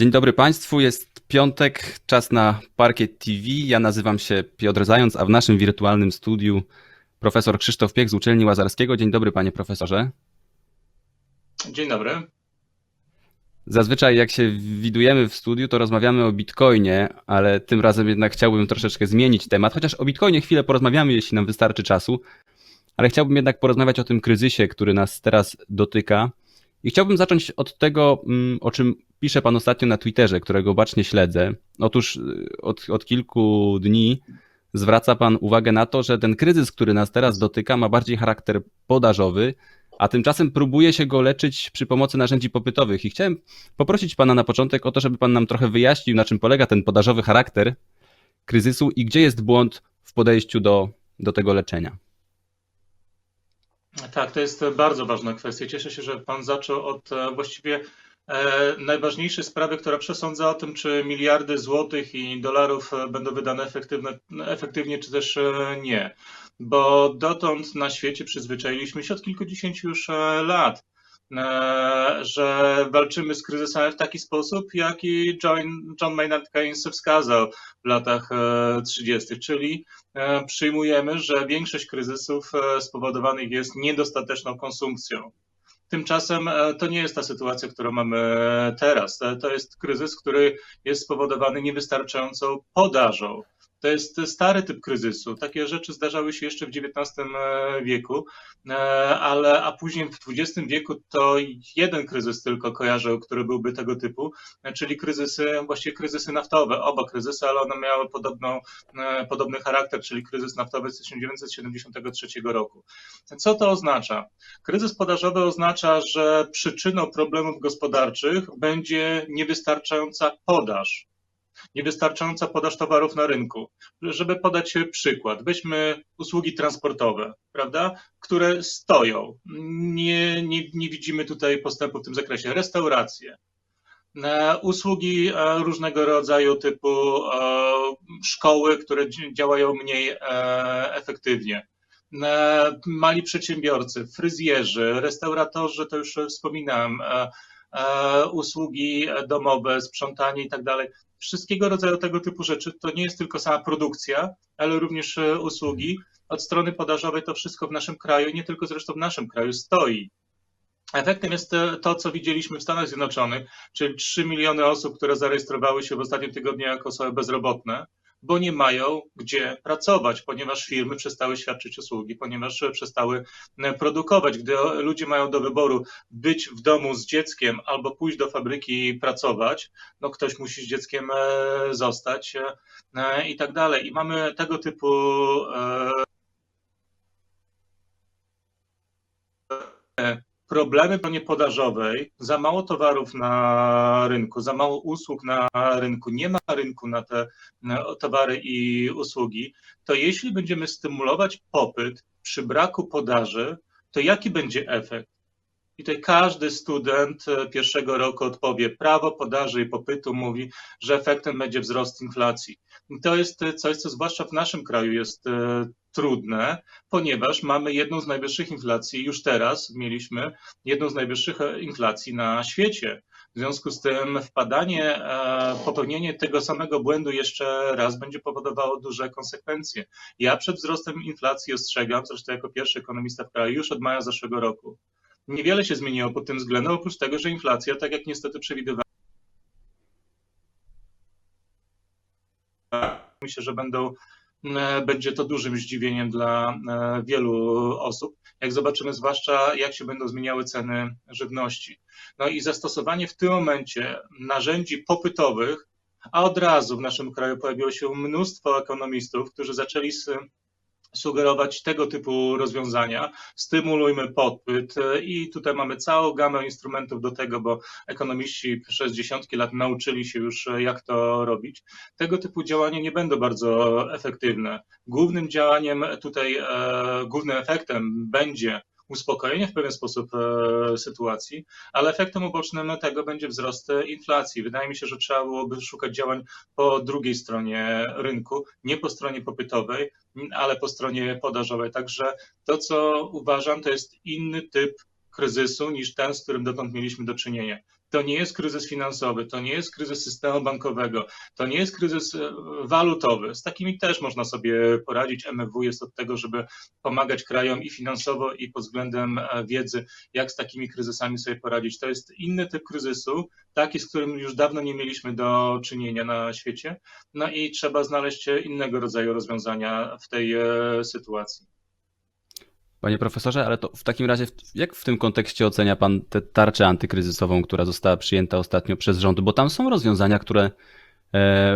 Dzień dobry Państwu, jest piątek, czas na Parkiet TV. Ja nazywam się Piotr Zając, a w naszym wirtualnym studiu profesor Krzysztof Piech z Uczelni Łazarskiego. Dzień dobry Panie Profesorze. Dzień dobry. Zazwyczaj jak się widujemy w studiu, to rozmawiamy o Bitcoinie, ale tym razem jednak chciałbym troszeczkę zmienić temat, chociaż o Bitcoinie chwilę porozmawiamy, jeśli nam wystarczy czasu, ale chciałbym jednak porozmawiać o tym kryzysie, który nas teraz dotyka. I chciałbym zacząć od tego, mm, o czym pisze Pan ostatnio na Twitterze, którego bacznie śledzę. Otóż y, od, od kilku dni zwraca Pan uwagę na to, że ten kryzys, który nas teraz dotyka, ma bardziej charakter podażowy, a tymczasem próbuje się go leczyć przy pomocy narzędzi popytowych. I chciałem poprosić Pana na początek o to, żeby Pan nam trochę wyjaśnił, na czym polega ten podażowy charakter kryzysu i gdzie jest błąd w podejściu do, do tego leczenia. Tak, to jest bardzo ważna kwestia. Cieszę się, że Pan zaczął od e, właściwie e, najważniejszej sprawy, która przesądza o tym, czy miliardy złotych i dolarów e, będą wydane efektywnie, czy też nie. Bo dotąd na świecie przyzwyczailiśmy się od kilkudziesięciu już lat że walczymy z kryzysem w taki sposób, jaki John, Maynard Keynes wskazał w latach 30., czyli E, przyjmujemy, że większość kryzysów e, spowodowanych jest niedostateczną konsumpcją. Tymczasem e, to nie jest ta sytuacja, którą mamy teraz. To jest kryzys, który jest spowodowany niewystarczającą podażą. To jest stary typ kryzysu. Takie rzeczy zdarzały się jeszcze w XIX e, wieku, e, ale a później w XX wieku to jeden kryzys tylko kojarzył, który byłby tego typu, czyli kryzysy, właściwie kryzysy naftowe. Oba kryzysy, ale one miały podobną, e, podobny charakter, czyli kryzys naftowy z 1973 roku. Co to oznacza? Kryzys podażowy oznacza, że przyczyną problemów gospodarczych będzie niewystarczająca podaż niewystarczająca podaż towarów na rynku. Żeby podać przykład, weźmy usługi transportowe, prawda, które stoją. Nie, nie, nie widzimy tutaj postępu w tym zakresie. Restauracje, e, usługi e, różnego rodzaju typu e, szkoły, które działają mniej efektywnie. Mali przedsiębiorcy, fryzjerzy, restauratorzy, to już wspominałem, usługi domowe, sprzątanie i tak dalej wszystkiego rodzaju tego typu rzeczy. To nie jest tylko sama produkcja, ale również e, usługi. Od strony podażowej to wszystko w naszym kraju, nie tylko zresztą w naszym kraju, stoi. Efektem jest e, to, co widzieliśmy w Stanach Zjednoczonych, czyli 3 miliony osób, które zarejestrowały się w ostatnim tygodniu jako osoby bezrobotne bo nie mają gdzie pracować, ponieważ firmy przestały świadczyć usługi, ponieważ przestały e, produkować. Gdy ludzie mają do wyboru być w domu z dzieckiem albo pójść do fabryki i pracować, no ktoś musi z dzieckiem e, zostać e, i tak dalej. I mamy tego typu problemy po niepodażowej, za mało towarów na rynku, za mało usług na rynku, nie ma rynku na te towary i usługi, to jeśli będziemy stymulować popyt przy braku podaży, to jaki będzie efekt? I tutaj każdy student pierwszego roku odpowie, prawo podaży i popytu mówi, że efektem będzie wzrost inflacji. I to jest coś, co zwłaszcza w naszym kraju jest trudne, ponieważ mamy jedną z najwyższych inflacji, już teraz mieliśmy jedną z najwyższych inflacji na świecie. W związku z tym wpadanie, e, popełnienie tego samego błędu jeszcze raz będzie powodowało duże konsekwencje. Ja przed wzrostem inflacji ostrzegam, zresztą jako pierwszy ekonomista w kraju, już od maja zeszłego roku. Niewiele się zmieniło pod tym względem, oprócz tego, że inflacja, tak jak niestety przewidywałem, myślę, że będą E, będzie to dużym zdziwieniem dla e, wielu osób, jak zobaczymy zwłaszcza, jak się będą zmieniały ceny żywności. No i zastosowanie w tym momencie narzędzi popytowych, a od razu w naszym kraju pojawiło się mnóstwo ekonomistów, którzy zaczęli z sugerować tego typu rozwiązania. Stymulujmy popyt i tutaj mamy całą gamę instrumentów do tego, bo ekonomiści przez dziesiątki lat nauczyli się już, jak to robić. Tego typu działania nie będą bardzo efektywne. Głównym działaniem tutaj, e, głównym efektem będzie uspokojenie w pewien sposób e, sytuacji, ale efektem ubocznym tego będzie wzrost inflacji. Wydaje mi się, że trzeba byłoby szukać działań po drugiej stronie rynku, nie po stronie popytowej, ale po stronie podażowej. Także to, co uważam, to jest inny typ kryzysu niż ten, z którym dotąd mieliśmy do czynienia. To nie jest kryzys finansowy, to nie jest kryzys systemu bankowego, to nie jest kryzys e, walutowy. Z takimi też można sobie poradzić. MFW jest od tego, żeby pomagać krajom i finansowo, i pod względem e, wiedzy, jak z takimi kryzysami sobie poradzić. To jest inny typ kryzysu, taki, z którym już dawno nie mieliśmy do czynienia na świecie. No i trzeba znaleźć innego rodzaju rozwiązania w tej e, sytuacji. Panie profesorze, ale to w takim razie, jak w tym kontekście ocenia pan tę tarczę antykryzysową, która została przyjęta ostatnio przez rząd? Bo tam są rozwiązania, które e,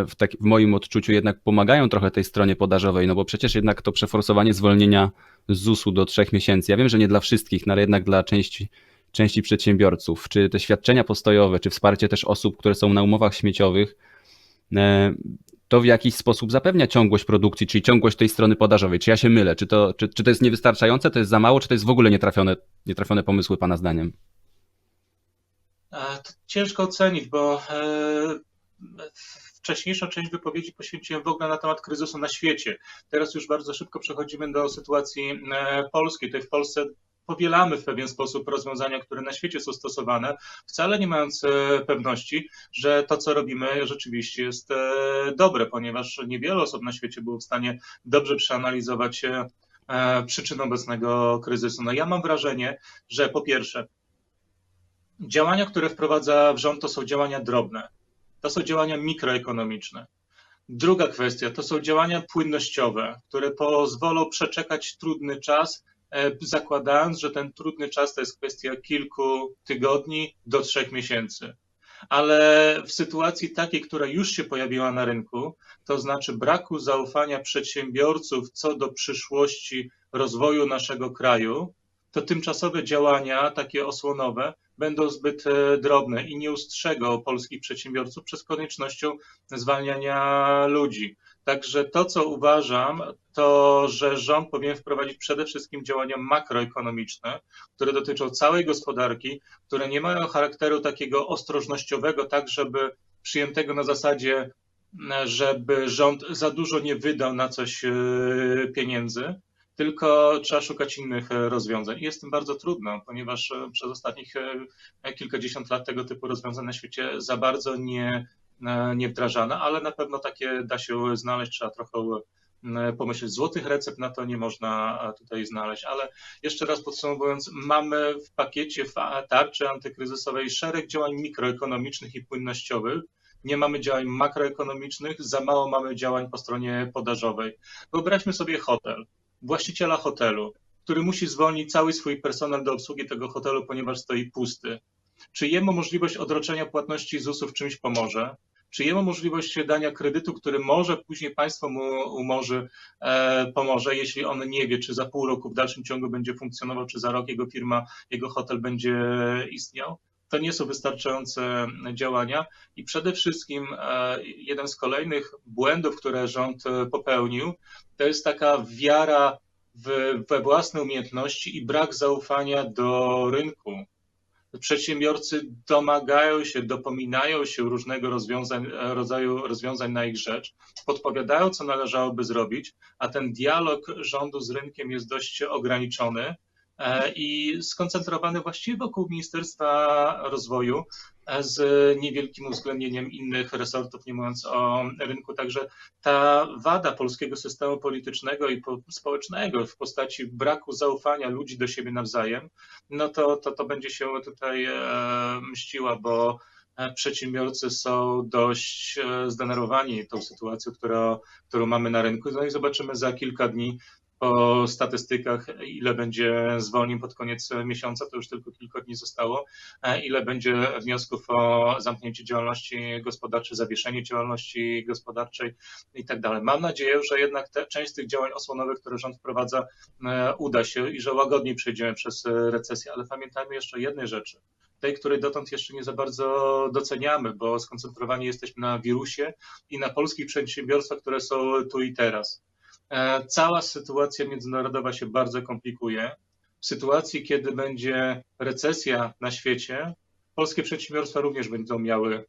w, tak, w moim odczuciu jednak pomagają trochę tej stronie podażowej, no bo przecież jednak to przeforsowanie zwolnienia ZUS-u do trzech miesięcy, ja wiem, że nie dla wszystkich, no ale jednak dla części, części przedsiębiorców, czy te świadczenia postojowe, czy wsparcie też osób, które są na umowach śmieciowych, e, to w jakiś sposób zapewnia ciągłość produkcji, czyli ciągłość tej strony podażowej. Czy ja się mylę? Czy to, czy, czy to jest niewystarczające, to jest za mało, czy to jest w ogóle nietrafione, nietrafione pomysły Pana zdaniem? To ciężko ocenić, bo e, wcześniejszą część wypowiedzi poświęciłem w ogóle na temat kryzysu na świecie. Teraz już bardzo szybko przechodzimy do sytuacji e, polskiej. Tutaj w Polsce powielamy w pewien sposób rozwiązania, które na świecie są stosowane, wcale nie mając e, pewności, że to, co robimy, rzeczywiście jest e, dobre, ponieważ niewiele osób na świecie było w stanie dobrze przeanalizować e, przyczyn obecnego kryzysu. No ja mam wrażenie, że po pierwsze, działania, które wprowadza rząd, to są działania drobne. To są działania mikroekonomiczne. Druga kwestia to są działania płynnościowe, które pozwolą przeczekać trudny czas, zakładając, że ten trudny czas to jest kwestia kilku tygodni do trzech miesięcy. Ale w sytuacji takiej, która już się pojawiła na rynku, to znaczy braku zaufania przedsiębiorców co do przyszłości rozwoju naszego kraju, to tymczasowe działania, takie osłonowe, będą zbyt e, drobne i nie ustrzegą polskich przedsiębiorców przez koniecznością zwalniania ludzi. Także to, co uważam, to, że rząd powinien wprowadzić przede wszystkim działania makroekonomiczne, które dotyczą całej gospodarki, które nie mają charakteru takiego ostrożnościowego, tak żeby przyjętego na zasadzie, żeby rząd za dużo nie wydał na coś e, pieniędzy, tylko trzeba szukać innych e, rozwiązań. I jest tym bardzo trudno, ponieważ e, przez ostatnich kilkadziesiąt lat tego typu rozwiązań na świecie za bardzo nie, nie wdrażano, ale na pewno takie da się znaleźć, trzeba trochę e, pomyśleć. Złotych recept na to nie można e, tutaj znaleźć, ale jeszcze raz podsumowując, mamy w pakiecie tarczy antykryzysowej szereg działań mikroekonomicznych i płynnościowych, nie mamy działań makroekonomicznych, za mało mamy działań po stronie podażowej. Wyobraźmy sobie hotel właściciela hotelu, który musi zwolnić cały swój personel do obsługi tego hotelu, ponieważ stoi pusty. Czy jemu możliwość odroczenia płatności ZUS-u w czymś pomoże? Czy jemu możliwość dania kredytu, który może później państwo mu umorzy, e, pomoże, jeśli on nie wie, czy za pół roku w dalszym ciągu będzie funkcjonował, czy za rok jego firma, jego hotel będzie istniał? To nie są wystarczające działania i przede wszystkim e, jeden z kolejnych błędów, które rząd e, popełnił, to jest taka wiara w, we własne umiejętności i brak zaufania do rynku. Przedsiębiorcy domagają się, dopominają się różnego rozwiązań, rodzaju rozwiązań na ich rzecz, podpowiadają, co należałoby zrobić, a ten dialog rządu z rynkiem jest dość ograniczony i skoncentrowany właściwie wokół Ministerstwa Rozwoju e, z niewielkim uwzględnieniem innych resortów, nie mówiąc o rynku. Także ta wada polskiego systemu politycznego i po- społecznego w postaci braku zaufania ludzi do siebie nawzajem, no to, to, to będzie się tutaj e, mściła, bo e, przedsiębiorcy są dość e, zdenerwowani tą sytuacją, która, którą mamy na rynku. No i zobaczymy za kilka dni po statystykach, ile będzie zwolnień pod koniec miesiąca, to już tylko kilka dni zostało, e, ile będzie wniosków o zamknięcie działalności gospodarczej, zawieszenie działalności gospodarczej i tak dalej. Mam nadzieję, że jednak te, część z tych działań osłonowych, które rząd wprowadza, e, uda się i że łagodniej przejdziemy przez recesję, ale pamiętajmy jeszcze jednej rzeczy, tej, której dotąd jeszcze nie za bardzo doceniamy, bo skoncentrowani jesteśmy na wirusie i na polskich przedsiębiorstwach, które są tu i teraz. E, Cała sytuacja międzynarodowa się bardzo komplikuje. W sytuacji, kiedy będzie recesja na świecie, polskie przedsiębiorstwa również będą miały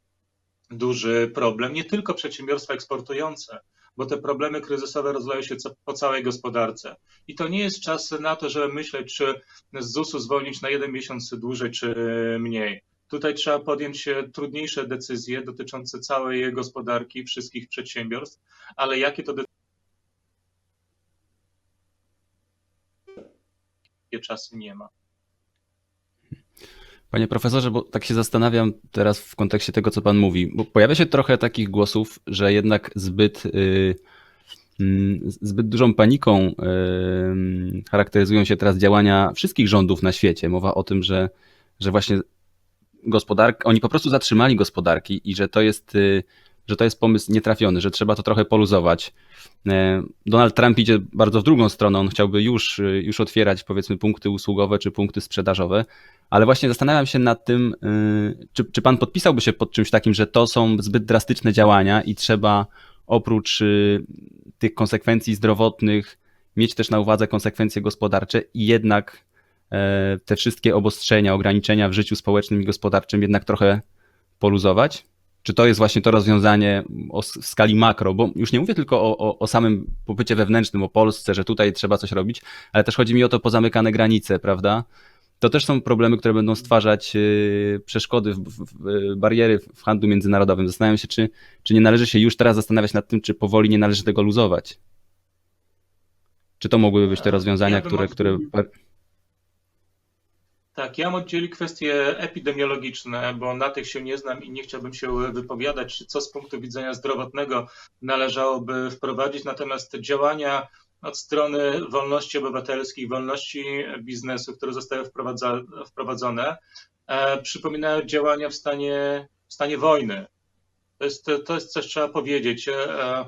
duży problem. Nie tylko przedsiębiorstwa eksportujące, bo te problemy kryzysowe rozleją się po całej gospodarce. I to nie jest czas na to, żeby myśleć, czy z ZUS-u zwolnić na jeden miesiąc dłużej, czy mniej. Tutaj trzeba podjąć trudniejsze decyzje dotyczące całej gospodarki, wszystkich przedsiębiorstw, ale jakie to decyzje czasy nie ma. Panie profesorze, bo tak się zastanawiam teraz w kontekście tego, co pan mówi, bo pojawia się trochę takich głosów, że jednak zbyt, y, mm, zbyt dużą paniką y, charakteryzują się teraz działania wszystkich rządów na świecie. Mowa o tym, że, że właśnie gospodarka, oni po prostu zatrzymali gospodarki i że to jest, y, że to jest pomysł nietrafiony, że trzeba to trochę poluzować. E, Donald Trump idzie bardzo w drugą stronę. On chciałby już, y, już otwierać, powiedzmy, punkty usługowe czy punkty sprzedażowe. Ale właśnie zastanawiam się nad tym, y, czy, czy pan podpisałby się pod czymś takim, że to są zbyt drastyczne działania i trzeba oprócz tych konsekwencji zdrowotnych mieć też na uwadze konsekwencje gospodarcze i jednak e, te wszystkie obostrzenia, ograniczenia w życiu społecznym i gospodarczym jednak trochę poluzować? Czy to jest właśnie to rozwiązanie o, s- w skali makro? Bo już nie mówię tylko o, o, o samym popycie wewnętrznym, o Polsce, że tutaj trzeba coś robić, ale też chodzi mi o to pozamykane granice, prawda? To też są problemy, które będą stwarzać y, przeszkody, w, w, w, bariery w handlu międzynarodowym. Zastanawiam się, czy, czy nie należy się już teraz zastanawiać nad tym, czy powoli nie należy tego luzować. Czy to mogłyby być te rozwiązania, Ja które, które Tak, ja oddzielił kwestie epidemiologiczne, bo na tych się nie znam i nie chciałbym się wypowiadać, co z punktu widzenia zdrowotnego należałoby wprowadzić. Natomiast działania od strony wolności obywatelskich, wolności biznesu, które zostały wprowadza, wprowadzone, e, przypominają działania w stanie, w stanie wojny. To jest, to jest coś, trzeba powiedzieć. E,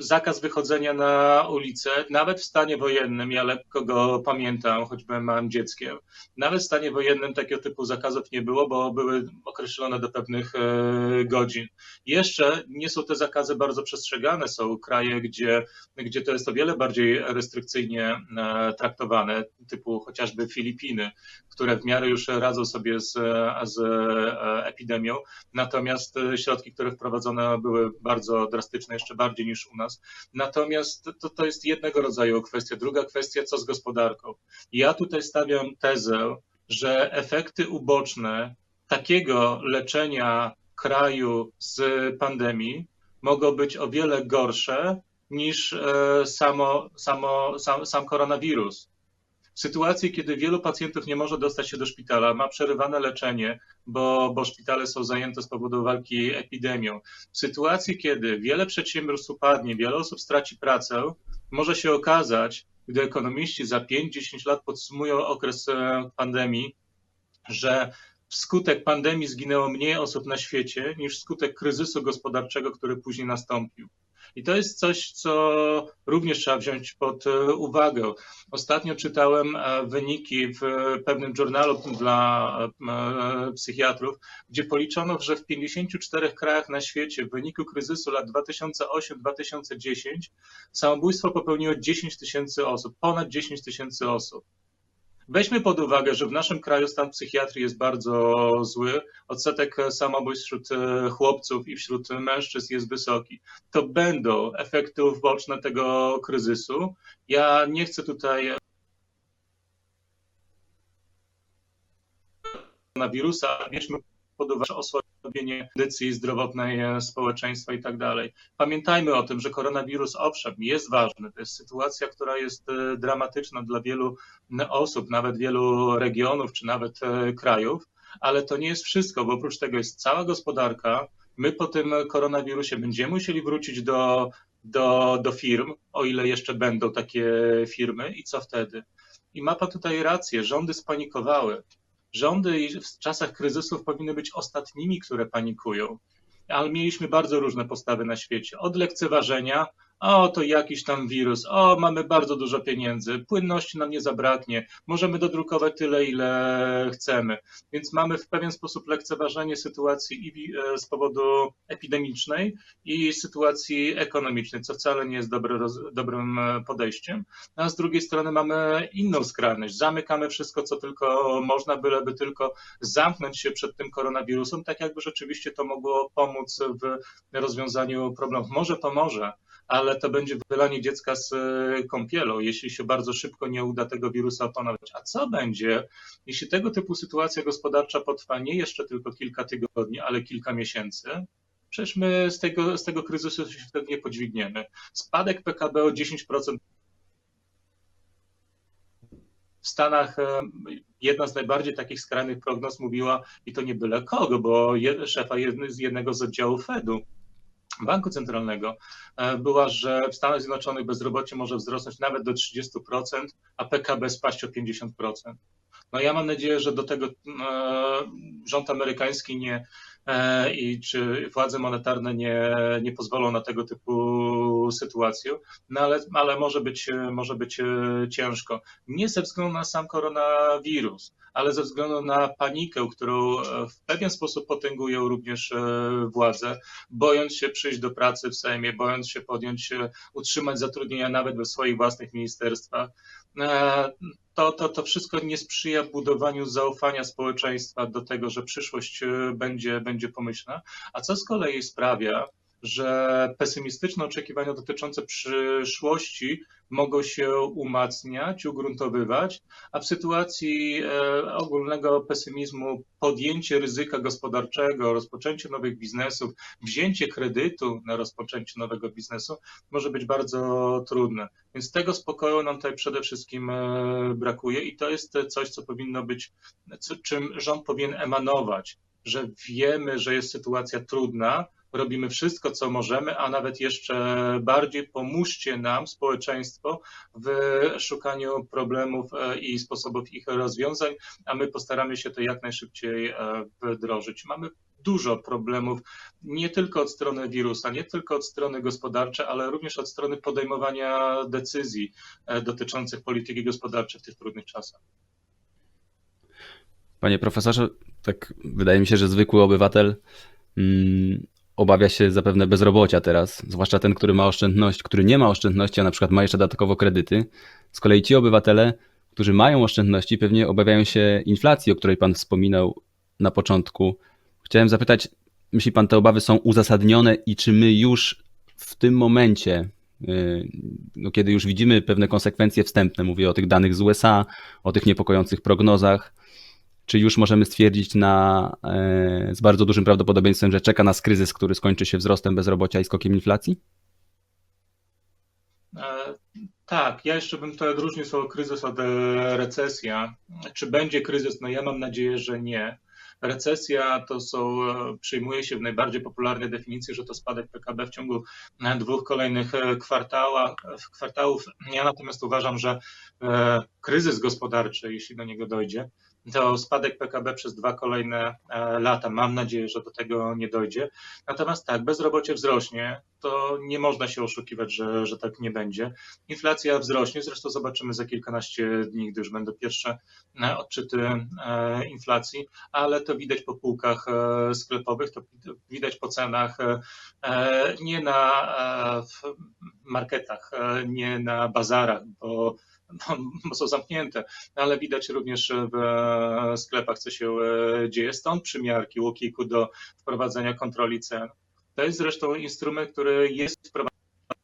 zakaz wychodzenia na ulicę, nawet w stanie wojennym, ja lekko go pamiętam, choć byłem dzieckiem, nawet w stanie wojennym takiego typu zakazów nie było, bo były określone do pewnych e, godzin. Jeszcze nie są te zakazy bardzo przestrzegane, są kraje, gdzie, gdzie to jest o wiele bardziej restrykcyjnie e, traktowane, typu chociażby Filipiny, które w miarę już radzą sobie z, z e, epidemią, natomiast środki, które wprowadzone były bardzo drastyczne, jeszcze bardziej niż u nas. Natomiast to, to jest jednego rodzaju kwestia. Druga kwestia, co z gospodarką. Ja tutaj stawiam tezę, że efekty uboczne takiego leczenia kraju z pandemii mogą być o wiele gorsze niż e, samo, samo, sam, sam koronawirus. W sytuacji, kiedy wielu pacjentów nie może dostać się do szpitala, ma przerywane leczenie, bo, bo szpitale są zajęte z powodu walki epidemią. W sytuacji, kiedy wiele przedsiębiorstw upadnie, wiele osób straci pracę, może się okazać, gdy ekonomiści za 5-10 lat podsumują okres e, pandemii, że wskutek pandemii zginęło mniej osób na świecie niż wskutek kryzysu gospodarczego, który później nastąpił. I to jest coś, co również trzeba wziąć pod e, uwagę. Ostatnio czytałem e, wyniki w pewnym journalu dla e, psychiatrów, gdzie policzono, że w 54 krajach na świecie w wyniku kryzysu lat 2008-2010 samobójstwo popełniło 10 tysięcy osób, ponad 10 tysięcy osób. Weźmy pod uwagę, że w naszym kraju stan psychiatrii jest bardzo zły. Odsetek samobójstw wśród e, chłopców i wśród mężczyzn jest wysoki. To będą efekty uboczne tego kryzysu. Ja nie chcę tutaj koronawirusa, bierzmy pod uwagę osłabienie kondycji zdrowotnej e, społeczeństwa i tak dalej. Pamiętajmy o tym, że koronawirus owszem jest ważny, to jest sytuacja, która jest e, dramatyczna dla wielu osób, nawet wielu regionów czy nawet e, krajów, ale to nie jest wszystko, bo oprócz tego jest cała gospodarka. My po tym koronawirusie będziemy musieli wrócić do, do, do firm, o ile jeszcze będą takie firmy i co wtedy? I ma pan tutaj rację, rządy spanikowały. Rządy w czasach kryzysów powinny być ostatnimi, które panikują. Ale mieliśmy bardzo różne postawy na świecie. Od lekceważenia o to jakiś tam wirus, o mamy bardzo dużo pieniędzy, płynności nam nie zabraknie, możemy dodrukować tyle, ile chcemy. Więc mamy w pewien sposób lekceważenie sytuacji i e, z powodu epidemicznej i sytuacji ekonomicznej, co wcale nie jest dobrym e, podejściem. A z drugiej strony mamy inną skrajność. Zamykamy wszystko, co tylko można, byleby tylko zamknąć się przed tym koronawirusem, tak jakby rzeczywiście to mogło pomóc w rozwiązaniu problemów. Może pomoże, ale to będzie wylanie dziecka z e, kąpielą, jeśli się bardzo szybko nie uda tego wirusa opanować. A co będzie, jeśli tego typu sytuacja gospodarcza potrwa nie jeszcze tylko kilka tygodni, ale kilka miesięcy? Przecież my z tego, z tego kryzysu się wtedy nie podźwigniemy. Spadek PKB o 10% w Stanach e, jedna z najbardziej takich skrajnych prognoz mówiła, i to nie byle kogo, bo szefa jednego z oddziałów Fedu, Banku Centralnego, e, była, że w Stanach Zjednoczonych bezrobocie może wzrosnąć nawet do 30%, a PKB spaść o 50%. No ja mam nadzieję, że do tego e, rząd amerykański nie e, i czy władze monetarne nie, nie pozwolą na tego typu sytuację, no ale, ale może być, może być e, ciężko. Nie ze względu na sam koronawirus, ale ze względu na panikę, którą e, w pewien sposób potęgują również e, władze, bojąc się przyjść do pracy w Sejmie, bojąc się podjąć, e, utrzymać zatrudnienia nawet we swoich własnych ministerstwach. E, To, to, to wszystko nie sprzyja budowaniu zaufania społeczeństwa do tego, że przyszłość e, będzie, będzie pomyślna, a co z kolei sprawia, że pesymistyczne oczekiwania dotyczące przyszłości mogą się umacniać, ugruntowywać, a w sytuacji e, ogólnego pesymizmu podjęcie ryzyka gospodarczego, rozpoczęcie nowych biznesów, wzięcie kredytu na rozpoczęcie nowego biznesu może być bardzo trudne. Więc tego spokoju nam tutaj przede wszystkim e, brakuje i to jest coś, co powinno być, czym rząd powinien emanować, że wiemy, że jest sytuacja trudna, robimy wszystko, co możemy, a nawet jeszcze bardziej pomóżcie nam, społeczeństwo, w szukaniu problemów e, i sposobów ich rozwiązań, a my postaramy się to jak najszybciej e, wdrożyć. Mamy dużo problemów, nie tylko od strony wirusa, nie tylko od strony gospodarczej, ale również od strony podejmowania decyzji e, dotyczących polityki gospodarczej w tych trudnych czasach. Panie profesorze, tak wydaje mi się, że zwykły obywatel mm, obawia się zapewne bezrobocia teraz, zwłaszcza ten, który ma oszczędność, który nie ma oszczędności, a na przykład ma jeszcze dodatkowo kredyty. Z kolei ci obywatele, którzy mają oszczędności, pewnie obawiają się inflacji, o której pan wspominał na początku. Chciałem zapytać, myśli pan, te obawy są uzasadnione i czy my już w tym momencie, yy, no, kiedy już widzimy pewne konsekwencje wstępne, mówię o tych danych z USA, o tych niepokojących prognozach, czy już możemy stwierdzić na, e, z bardzo dużym prawdopodobieństwem, że czeka nas kryzys, który skończy się wzrostem bezrobocia i skokiem inflacji? E, Tak, ja jeszcze bym to odróżnił słowo kryzys od e, recesja. Czy będzie kryzys? No ja mam nadzieję, że nie. Recesja to są, przyjmuje się w najbardziej popularnej definicji, że to spadek PKB w ciągu dwóch kolejnych kwartałów. Ja natomiast uważam, że kryzys gospodarczy, jeśli do niego dojdzie, to spadek PKB przez dwa kolejne e, lata. Mam nadzieję, że do tego nie dojdzie. Natomiast tak, bezrobocie wzrośnie, to nie można się oszukiwać, że, że tak nie będzie. Inflacja wzrośnie, zresztą zobaczymy za kilkanaście dni, gdy już będą pierwsze e, odczyty e, inflacji, ale to widać po półkach sklepowych, to widać po cenach nie na marketach, nie na bazarach, bo no, są zamknięte, ale widać również w sklepach, co się e, dzieje. Stąd przymiarki łokiku do wprowadzenia kontroli cen. To jest zresztą instrument, który jest wprowadzany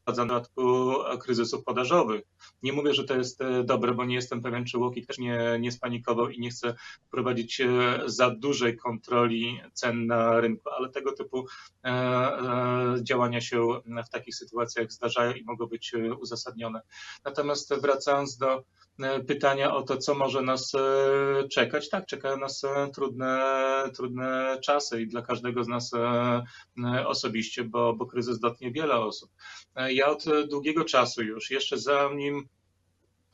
w przypadku kryzysów podażowych. Nie mówię, że to jest e, dobre, bo nie jestem pewien, czy Łokik też nie, nie spanikował i nie chce wprowadzić e, za dużej kontroli cen na rynku, ale tego typu e, e, działania się w takich sytuacjach zdarzają i mogą być e, uzasadnione. Natomiast wracając do e, pytania o to, co może nas e, czekać, tak, czekają nas e, trudne, trudne czasy i dla każdego z nas e, e, osobiście, bo, bo kryzys dotknie wiele osób. E, Ja od długiego czasu już, jeszcze zanim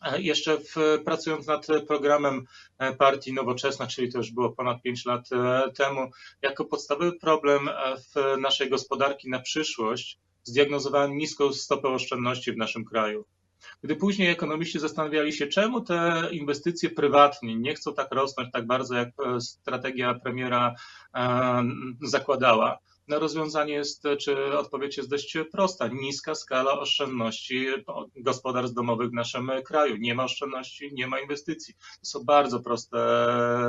E, Jeszcze w, pracując nad programem e, partii Nowoczesna, czyli to już było ponad 5 lat e, temu, jako podstawowy problem e, w naszej gospodarki na przyszłość zdiagnozowałem niską stopę oszczędności w naszym kraju. Gdy później ekonomiści zastanawiali się, czemu te inwestycje prywatnie nie chcą tak rosnąć tak bardzo, jak e, strategia premiera e, zakładała, no rozwiązanie jest, czy odpowiedź jest dość prosta. Niska skala oszczędności gospodarstw domowych w naszym kraju. Nie ma oszczędności, nie ma inwestycji. To są bardzo proste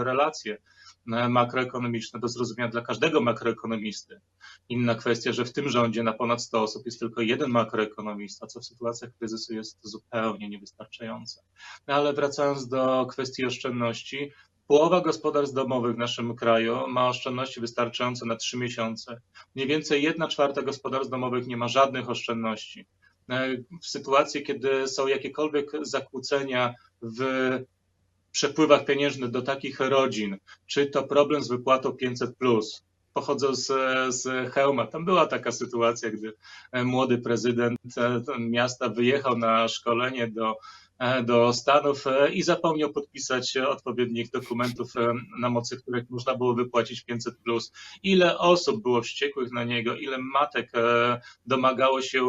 relacje makroekonomiczne do zrozumienia dla każdego makroekonomisty. Inna kwestia, że w tym rządzie na ponad 100 osób jest tylko jeden makroekonomista, co w sytuacjach kryzysu jest zupełnie niewystarczające. No ale wracając do kwestii oszczędności, Połowa gospodarstw domowych w naszym kraju ma oszczędności wystarczające na 3 miesiące. Mniej więcej 1 czwarta gospodarstw domowych nie ma żadnych oszczędności. W sytuacji, kiedy są jakiekolwiek zakłócenia w przepływach pieniężnych do takich rodzin, czy to problem z wypłatą 500, pochodzę z, z Chełma. Tam była taka sytuacja, gdy młody prezydent miasta wyjechał na szkolenie do E, do Stanów e, i zapomniał podpisać odpowiednich dokumentów, e, na mocy których można było wypłacić 500. Ile osób było wściekłych na niego, ile matek domagało się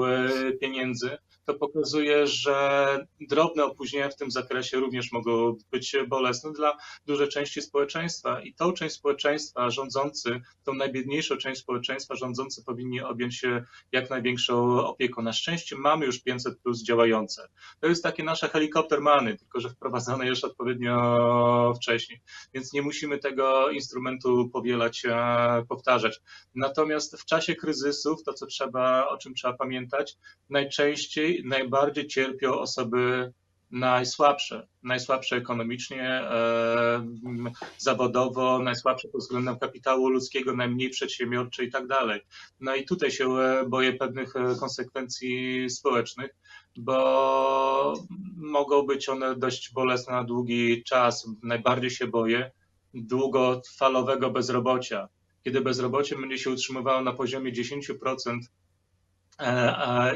pieniędzy to pokazuje, że drobne opóźnienia w tym zakresie również mogą być bolesne dla dużej części społeczeństwa. I tą część społeczeństwa rządzący, tą najbiedniejszą część społeczeństwa rządzący powinni objąć się jak największą opieką. Na szczęście mamy już 500 plus działające. To jest takie nasze helikoptermany, tylko że wprowadzone już odpowiednio wcześniej. Więc nie musimy tego instrumentu powielać, e, powtarzać. Natomiast w czasie kryzysów, to co trzeba, o czym trzeba pamiętać, najczęściej najbardziej cierpią osoby najsłabsze, najsłabsze ekonomicznie, e, zawodowo, najsłabsze pod względem kapitału ludzkiego, najmniej przedsiębiorcze i tak dalej. No i tutaj się e, boję pewnych e, konsekwencji społecznych, bo mogą być one dość bolesne na długi czas. Najbardziej się boję długofalowego bezrobocia. Kiedy bezrobocie będzie się utrzymywało na poziomie 10%, E,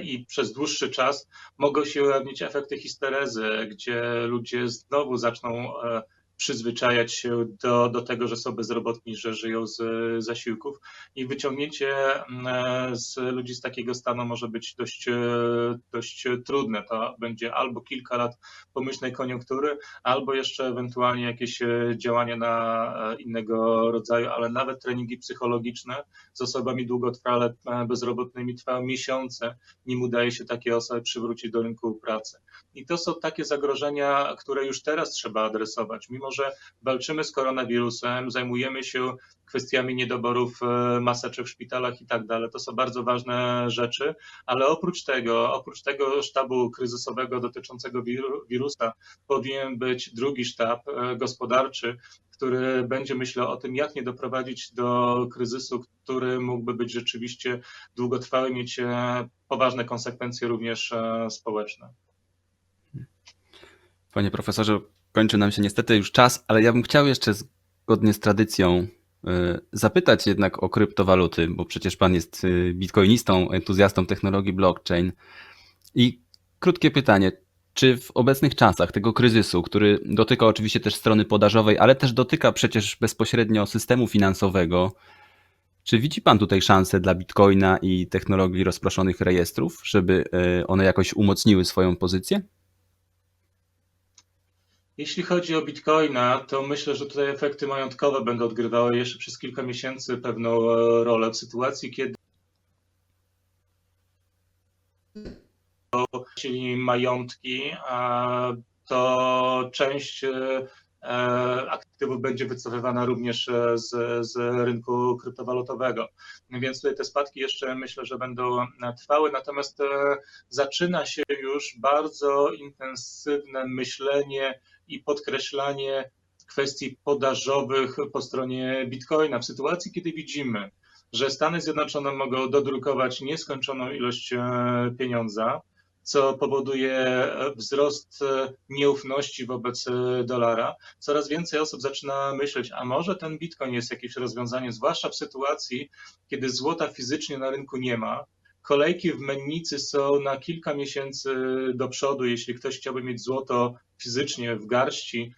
i przez dłuższy czas mogą się ujawnić efekty histerezy, gdzie ludzie znowu zaczną e, przyzwyczajać się do, do tego, że są bezrobotni, że żyją z zasiłków i wyciągnięcie mm, z ludzi z takiego stanu może być dość, e, dość trudne. To będzie albo kilka lat pomyślnej koniunktury, albo jeszcze ewentualnie jakieś e, działania na e, innego rodzaju, ale nawet treningi psychologiczne z osobami długotrwale bezrobotnymi trwają miesiące, nim udaje się takie osoby przywrócić do rynku pracy. I to są takie zagrożenia, które już teraz trzeba adresować. Mimo, że walczymy z koronawirusem, zajmujemy się kwestiami niedoborów e, maseczek w szpitalach i tak dalej. To są bardzo ważne rzeczy, ale oprócz tego, oprócz tego sztabu kryzysowego dotyczącego wirusa, powinien być drugi sztab e, gospodarczy, który będzie myślał o tym, jak nie doprowadzić do kryzysu, który mógłby być rzeczywiście długotrwały, mieć e, poważne konsekwencje również społeczne. Panie profesorze, kończy nam się niestety już czas, ale ja bym chciał jeszcze zgodnie z tradycją y, zapytać jednak o kryptowaluty, bo przecież pan jest y, bitcoinistą, entuzjastą technologii blockchain. I krótkie pytanie, czy w obecnych czasach tego kryzysu, który dotyka oczywiście też strony podażowej, ale też dotyka przecież bezpośrednio systemu finansowego, czy widzi Pan tutaj szansę dla Bitcoina i technologii rozproszonych rejestrów, żeby y, one jakoś umocniły swoją pozycję? Jeśli chodzi o Bitcoina, to myślę, że tutaj efekty majątkowe będą odgrywały jeszcze przez kilka miesięcy pewną e, rolę w sytuacji, kiedy czyli majątki, to część e, aktywów będzie wycofywana również e, z, z rynku kryptowalutowego. Więc tutaj te spadki jeszcze myślę, że będą trwały, natomiast zaczyna się już bardzo intensywne myślenie i podkreślanie kwestii podażowych po stronie Bitcoina. W sytuacji, kiedy widzimy, że Stany Zjednoczone mogą dodrukować nieskończoną ilość e, pieniądza, co powoduje wzrost e, nieufności wobec e, dolara. Coraz więcej osób zaczyna myśleć, a może ten bitcoin jest jakieś rozwiązanie, zwłaszcza w sytuacji, kiedy złota fizycznie na rynku nie ma, Kolejki w mennicy są na kilka miesięcy do przodu. Jeśli ktoś chciałby mieć złoto fizycznie w garści,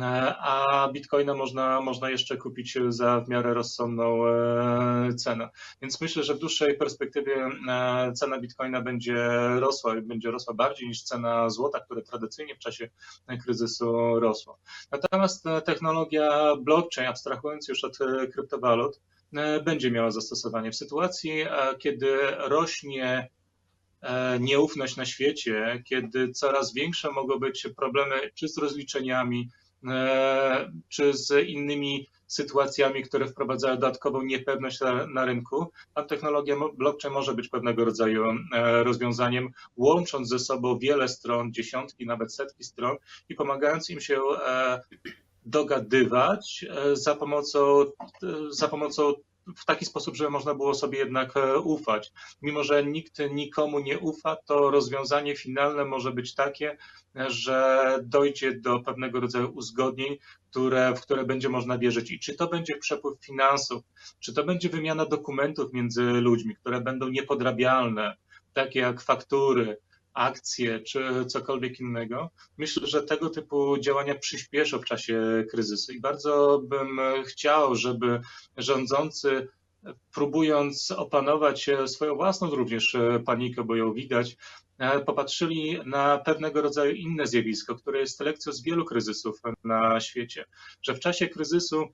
e, a bitcoina można, można jeszcze kupić za w miarę rozsądną e, cenę. Więc myślę, że w dłuższej perspektywie e, cena bitcoina będzie rosła i będzie rosła bardziej niż cena złota, które tradycyjnie w czasie kryzysu rosło. Natomiast technologia blockchain, abstrahując już od kryptowalut, będzie miała zastosowanie w sytuacji, kiedy rośnie nieufność na świecie, kiedy coraz większe mogą być problemy czy z rozliczeniami, e, czy z innymi sytuacjami, które wprowadzają dodatkową niepewność na, na rynku, tam technologia blockchain może być pewnego rodzaju e, rozwiązaniem, łącząc ze sobą wiele stron, dziesiątki, nawet setki stron i pomagając im się e, dogadywać e, za pomocą, e, za pomocą w taki sposób, żeby można było sobie jednak e, ufać. Mimo, że nikt nikomu nie ufa, to rozwiązanie finalne może być takie, e, że dojdzie do pewnego rodzaju uzgodnień, które, w które będzie można wierzyć. I czy to będzie przepływ finansów, czy to będzie wymiana dokumentów między ludźmi, które będą niepodrabialne, takie jak faktury, akcje czy cokolwiek innego. Myślę, że tego typu działania przyspieszą w czasie kryzysu i bardzo bym chciał, żeby rządzący próbując opanować swoją własną również panikę, bo ją widać, popatrzyli na pewnego rodzaju inne zjawisko, które jest lekcją z wielu kryzysów na świecie, że w czasie kryzysu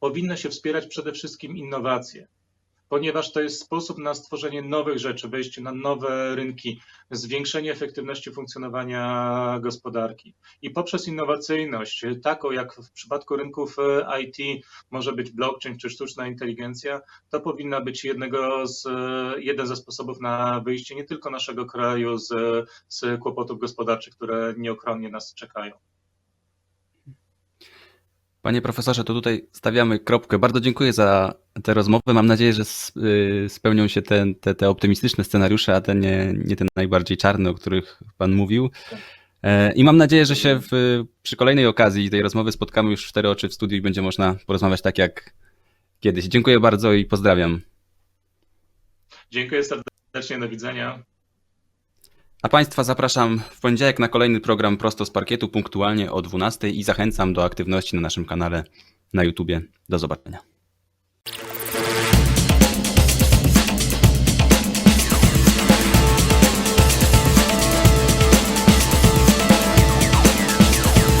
powinno się wspierać przede wszystkim innowacje, ponieważ to jest sposób na stworzenie nowych rzeczy, wejście na nowe rynki, zwiększenie efektywności funkcjonowania gospodarki. I poprzez innowacyjność, taką jak w przypadku rynków e, IT może być blockchain czy sztuczna inteligencja, to powinna być jednego z, e, jeden ze sposobów na wyjście nie tylko naszego kraju z, z kłopotów gospodarczych, które nieuchronnie nas czekają. Panie profesorze, to tutaj stawiamy kropkę. Bardzo dziękuję za tę rozmowę. Mam nadzieję, że y, spełnią się te, te, te optymistyczne scenariusze, a te nie, nie te najbardziej czarne, o których Pan mówił. E, I mam nadzieję, że się w, przy kolejnej okazji tej rozmowy spotkamy już w cztery oczy w studiu i będzie można porozmawiać tak jak kiedyś. Dziękuję bardzo i pozdrawiam. Dziękuję serdecznie, do widzenia. A Państwa zapraszam w poniedziałek na kolejny program prosto z parkietu punktualnie o 12 i zachęcam do aktywności na naszym kanale na YouTubie. Do zobaczenia.